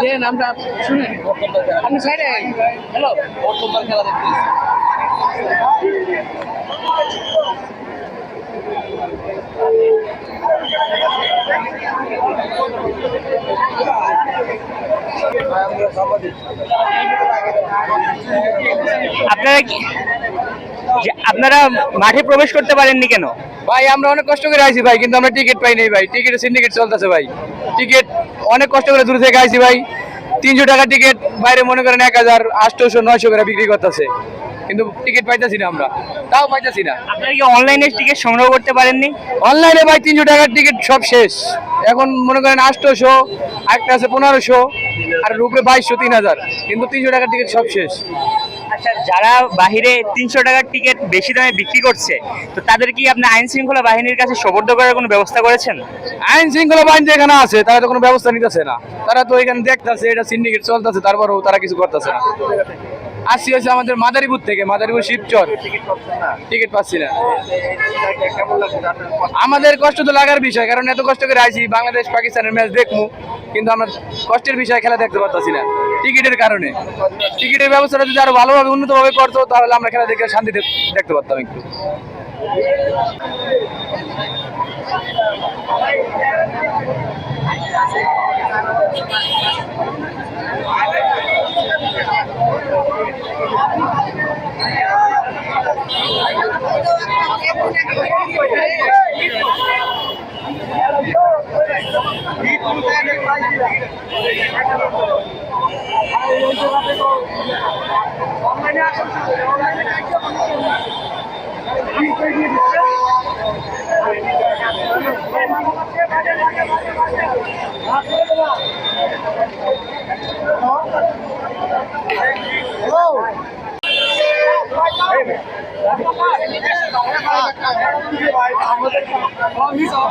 যে নামটা শুনেন। আপনি সাইডে হ্যালো। প্রথমবার খেলা দেখতে আপনারা কি আপনারা মাঠে প্রবেশ করতে পারেননি কেন? ভাই, আমরা অনেক কষ্ট করে আইছি ভাই, কিন্তু আমরা টিকিট পাই নাই ভাই। টিকিটের সিন্ডিকেট চলতেছে ভাই। টিকিট অনেক কষ্ট করে দূর থেকে আইছি ভাই। তিনশো টাকা টিকিট, বাইরে মনে করেন এক হাজার আটশোশো নয়শো করে বিক্রি করতেছে। কিন্তু টিকিট পাইতেছি না আমরা। তাও পাইতেছি না। আপনারা কি অনলাইনে টিকিট সংগ্রহ করতে পারেননি? অনলাইনে ভাই তিনশো টাকার টিকিট সব শেষ। এখন মনে করেন আটশোশো একটা আছে পনেরোশো আর রূপে বাইশশো তিন হাজার কিন্তু তিনশো টাকার টিকিট সব শেষ। আচ্ছা যারা বাহিরে তিনশো টাকার টিকিট বেশি দামে বিক্রি করছে তো তাদের কি আপনি আইন শৃঙ্খলা বাহিনীর কাছে সোপর্দ করার কোনো ব্যবস্থা করেছেন? আইন শৃঙ্খলা বাহিনী যেখানে আছে তারা তো কোনো ব্যবস্থা নিতেছে না। তারা তো এখানে দেখতেছে এটা সিন্ডিকেট চলতেছে তারপরেও তারা কিছু করতেছে না। আসছি হচ্ছে আমাদের মাদারীপুর থেকে, মাদারীপুর শিবচর। টিকিট পাচ্ছি না। আমাদের কষ্ট তো লাগার বিষয়, কারণ এত কষ্ট করে আসি বাংলাদেশ পাকিস্তানের ম্যাচ দেখব কিন্তু আমরা কষ্টের বিষয়ে খেলা দেখতে পারতেছি না। টিকিটের কারণে। টিকিটের ব্যবস্থাটা যদি আরও ভালোভাবে উন্নতভাবে করতো, তাহলে আমরা খেলা দেখে শান্তিতে দেখতে পারতাম একটু। Thank you. আমি সব